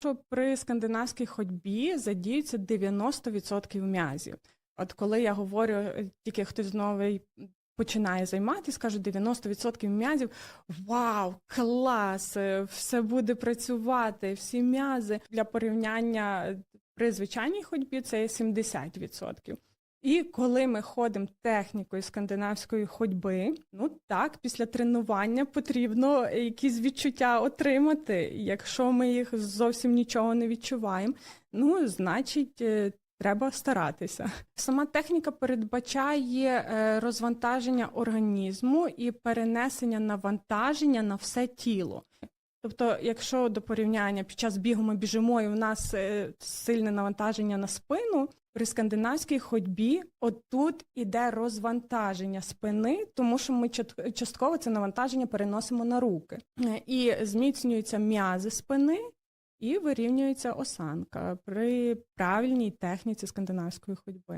що при скандинавській ходьбі задіються 90% м'язів. От коли я говорю, е, тільки хтось новий починає займатися, кажу 90% м'язів. Вау, клас! е, Все буде працювати, всі м'язи для порівняння е, при звичайній ходьбі це є 70%. І коли ми ходимо технікою скандинавської ходьби, ну так, після тренування потрібно якісь відчуття отримати. Якщо ми їх зовсім нічого не відчуваємо, ну значить. е, Треба старатися. Сама техніка передбачає е, розвантаження організму і перенесення навантаження на все тіло. Тобто, якщо до порівняння під час бігу ми біжимо, і в нас е, сильне навантаження на спину, при скандинавській ходьбі отут іде розвантаження спини, тому що ми частково це навантаження переносимо на руки. І зміцнюються м'язи спини, і вирівнюється осанка при правильній техніці скандинавської ходьби.